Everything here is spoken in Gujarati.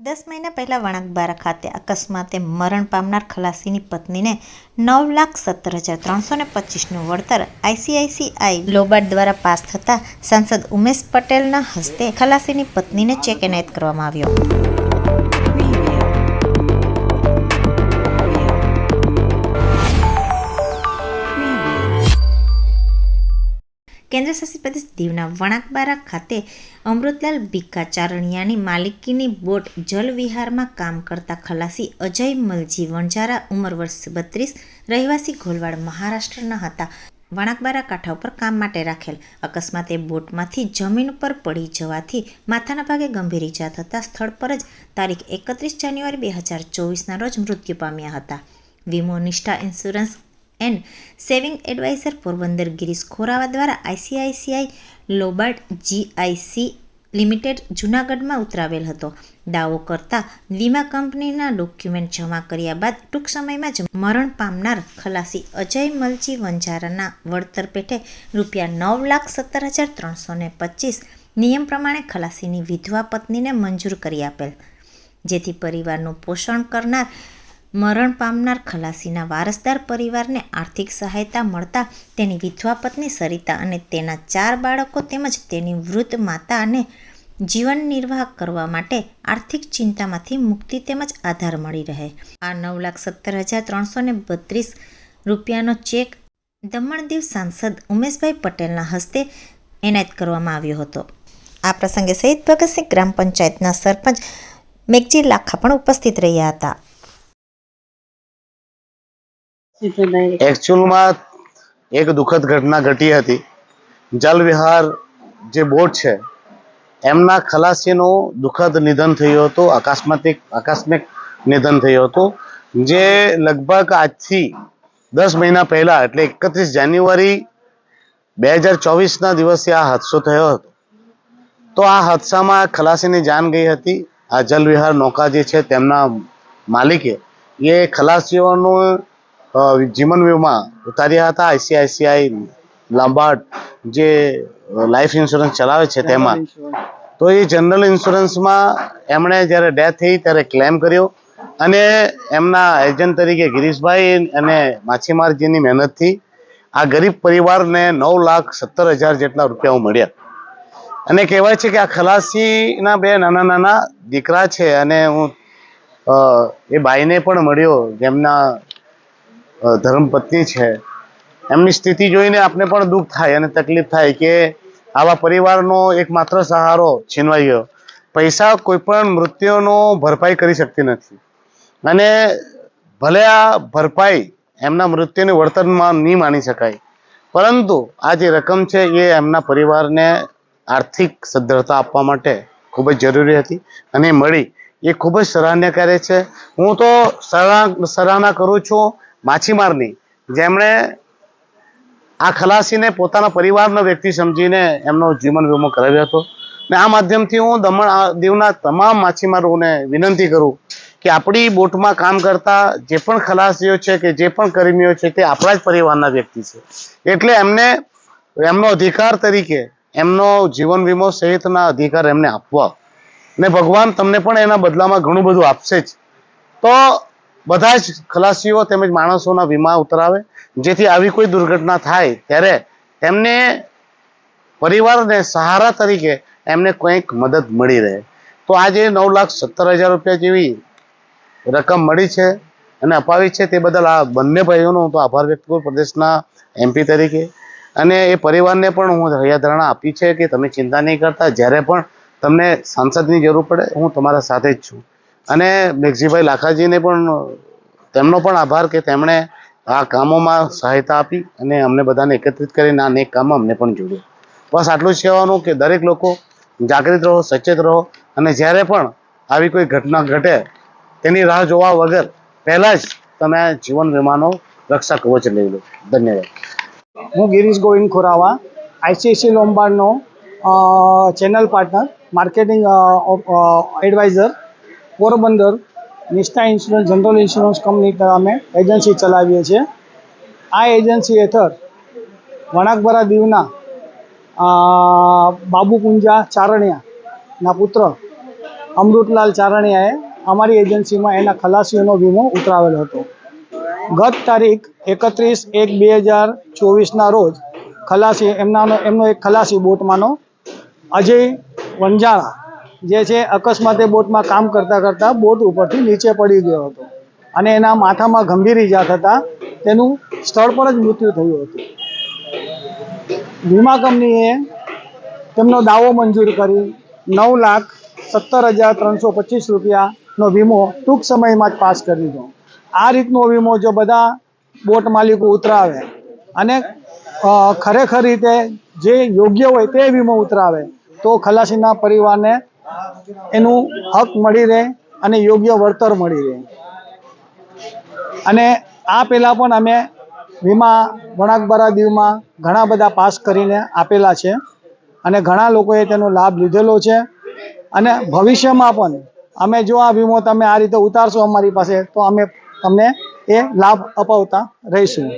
દસ મહિના પહેલાં વણાકબારા ખાતે અકસ્માતે મરણ પામનાર ખલાસીની પત્નીને નવ લાખ સત્તર હજાર ત્રણસો ને પચીસનું વળતર આઈસીઆઈસીઆઈ લોબાર્ડ દ્વારા પાસ થતા સાંસદ ઉમેશ પટેલના હસ્તે ખલાસીની પત્નીને ચેક એનાયત કરવામાં આવ્યો. કેન્દ્રશાસિત પ્રદેશ દીવના વણાકબારા ખાતે અમૃતલાલ ભીખા ચારણિયાની માલિકીની બોટ જલવિહારમાં કામ કરતા ખલાસી અજય મલજી વણઝારા ઉંમર વર્ષ બત્રીસ, રહેવાસી ઘોલવાડ મહારાષ્ટ્રના હતા. વણાકબારા કાંઠા ઉપર કામ માટે રાખેલ. અકસ્માતે બોટમાંથી જમીન ઉપર પડી જવાથી માથાના ભાગે ગંભીર ઈજા થતાં સ્થળ પર જ તારીખ એકત્રીસ જાન્યુઆરી બે હજાર ચોવીસના રોજ મૃત્યુ પામ્યા હતા. વીમો, Nishtha insurance and saving advisor Porbandar Girish Khorava દ્વારા આઈસીઆઈસીઆઈ લોબાર્ટ જીઆઈસી લિમિટેડ જૂનાગઢમાં ઉતરાવેલ હતો. દાવો કરતા વીમા કંપનીના ડોક્યુમેન્ટ જમા કર્યા બાદ ટૂંક સમયમાં જ મરણ પામનાર ખલાસી અજય મલજી વંજારાના વળતર પેટે રૂપિયા નવ લાખ સત્તર હજાર ત્રણસો ને પચીસ નિયમ પ્રમાણે ખલાસીની વિધવા પત્નીને મંજૂર કરી આપેલ. જેથી પરિવારનું પોષણ કરનાર મરણ પામનાર ખલાસીના વારસદાર પરિવારને આર્થિક સહાયતા મળતા તેની વિધવા પત્ની સરિતા અને તેના ચાર બાળકો તેમજ તેની વૃદ્ધ માતા અને જીવન નિર્વાહ કરવા માટે આર્થિક ચિંતામાંથી મુક્તિ તેમજ આધાર મળી રહે. આ નવ લાખ સત્તર હજાર ત્રણસો ને બત્રીસ રૂપિયાનો ચેક દમણદીવ સાંસદ ઉમેશભાઈ પટેલના હસ્તે એનાયત કરવામાં આવ્યો હતો. આ પ્રસંગે શહીદ ભગતસિંહ ગ્રામ પંચાયતના સરપંચ મેઘજી લાખા પણ ઉપસ્થિત રહ્યા હતા. એકચ્યુઅલમાં એક દુઃખદ ઘટના ઘટી હતી. જલવિહાર જે બોટ છે, એમના ખલાસીનું દુઃખદ નિધન થયું હતું, આકસ્મિક આકસ્મિક નિધન થયું હતું, જે લગભગ આજથી દસ મહિના પહેલા, એટલે એકત્રીસ જાન્યુઆરી બે હજાર ચોવીસના દિવસે આ હાદસો થયો હતો. તો આ હાદસામાં ખલાસીની જાન ગઈ હતી. આ જલવિહાર નૌકા જે છે, તેમના માલિકે, એ ખલાસીઓનું જીવન વીમા ઉતાર્યા હતા આઈસીઆઈસીઆઈ લાંબાર્ડ જે લાઈફ ઇન્સ્યોરન્સ ચલાવે છે તેમાં. તો એ જનરલ ઇન્સ્યોરન્સમાં એમણે જ્યારે ડેથ થઈ ત્યારે ક્લેમ કર્યો અને એમના એજન્ટ તરીકે ગિરીશભાઈ અને માછીમારજીની મહેનતથી આ ગરીબ પરિવારને નવ લાખ સત્તર હજાર જેટલા રૂપિયાઓ મળ્યા. અને કહેવાય છે કે આ ખલાસીના બે નાના નાના દીકરા છે અને હું એ બાઈને પણ મળ્યો જેમના ધર્મપત્ની છે. એમની સ્થિતિ જોઈને આપણે પણ દુઃખ થાય અને તકલીફ થાય કે આવા પરિવારનો એકમાત્ર સહારો છીનવાઈ ગયો. પૈસા કોઈ પણ મૃત્યુનો ભરપાઈ કરી શકતી નથી. અને ભલે આ ભરપાઈ એમના મૃત્યુની વળતરમાં નહીં માની શકાય, પરંતુ આ જે રકમ છે એ એમના પરિવારને આર્થિક સદ્ધરતા આપવા માટે ખૂબ જ જરૂરી હતી અને મળી. એ ખૂબ જ સરાહનીય કાર્ય છે. હું તો સરાહ, સરાહના કરું છું માછીમારની. જેમણે આ ખલાસીને પોતાના પરિવારનો વ્યક્તિ સમજીને એમનો જીવન વીમો કરાવ્યો હતો. ને આ માધ્યમથી હું દમણ દીવના તમામ માછીમારોને વિનંતી કરું કે આપણી બોટમાં કામ કરતા જે પણ ખલાસીઓ છે કે જે પણ કર્મીઓ છે તે આપણા જ પરિવારના વ્યક્તિ છે. એટલે એમને એમનો અધિકાર તરીકે એમનો જીવન વીમો સહિતના અધિકાર એમને આપવા. ને ભગવાન તમને પણ એના બદલામાં ઘણું બધું આપશે જ. તો બધા જ ખલાસીઓ તેમજ માણસોના વીમા ઉતરાવે. જેથી આવી કોઈ દુર્ઘટના થાય ત્યારે એમને પરિવારને સહારા તરીકે એમને કંઈક મદદ મળી રહે. તો આજે નવ લાખ સત્તર હજાર રૂપિયા જેવી રકમ મળી છે અને અપાવી છે. તે બદલ આ બંને ભાઈઓનો હું તો આભાર વ્યક્ત કરું પ્રદેશના એમપી તરીકે. અને એ પરિવારને પણ હું હૈયાધારણા આપી છે કે તમે ચિંતા નહીં કરતા. જ્યારે પણ તમને સાંસદની જરૂર પડે, હું તમારા સાથે જ છું. અને મેઘજીભાઈ લાખાજીને પણ તેમનો પણ આભાર કે તેમણે આ કામોમાં સહાયતા આપી અને અમને બધાને એકત્રિત કરીને આ નેક કામમાં અમને પણ જોડ્યું. બસ આટલું જ કહેવાનું કે દરેક લોકો જાગૃત રહો, સચેત રહો અને જ્યારે પણ આવી કોઈ ઘટના ઘટે તેની રાહ જોવા વગર પહેલાં જ તમે જીવન વીમાનો રક્ષા કવચ લઈ લો. ધન્યવાદ. હું Girish Govind Khorava, ICICI લોમ્બાર્ડનો channel partner, marketing advisor Porbandar Nishtha insurance, general insurance company અમે એજન્સી ચલાવીએ છીએ. આ એજન્સી હેઠળ વણાકબરા દીવના બાબુકુંજા ચારણિયાના પુત્ર અમૃતલાલ ચારણિયાએ અમારી એજન્સીમાં એના ખલાસીઓનો વીમો ઉતરાવેલો હતો. ગત તારીખ એકત્રીસ એક બે હજાર ચોવીસના રોજ ખલાસી, એમનાનો, એમનો એક ખલાસી બોટમાંનો અજય વંજાળા જે છે, અકસ્માતે બોટમાં કામ કરતાં કરતાં બોટ ઉપરથી નીચે પડી ગયો હતો. અને એના માથામાં ગંભીર ઈજા થતાં તેનું સ્થળ પર જ મૃત્યુ થયું હતું. વીમા કંપનીએ તેમનો દાવો મંજૂર કરી નવ લાખ સત્તર હજાર ત્રણસો પચીસ રૂપિયાનો વીમો ટૂંક સમયમાં જ પાસ કરી દીધો. આ રીતનો વીમો જો બધા બોટ માલિકો ઉતરાવે અને ખરેખર રીતે જે યોગ્ય હોય તે વીમો ઉતરાવે, તો ખલાસીના પરિવારને એનું હક મળી રહે અને યોગ્ય વળતર મળી રહે. અને આ પહેલાં પણ અમે વીમા વણાકબરા દીવમાં ઘણા બધા પાસ કરીને આપેલા છે અને ઘણા લોકોએ તેનો લાભ લીધેલો છે. અને ભવિષ્યમાં પણ અમે જો આ વીમો તમે આ રીતે ઉતારશો અમારી પાસે તો અમે તમને એ લાભ અપાવતા રહીશું.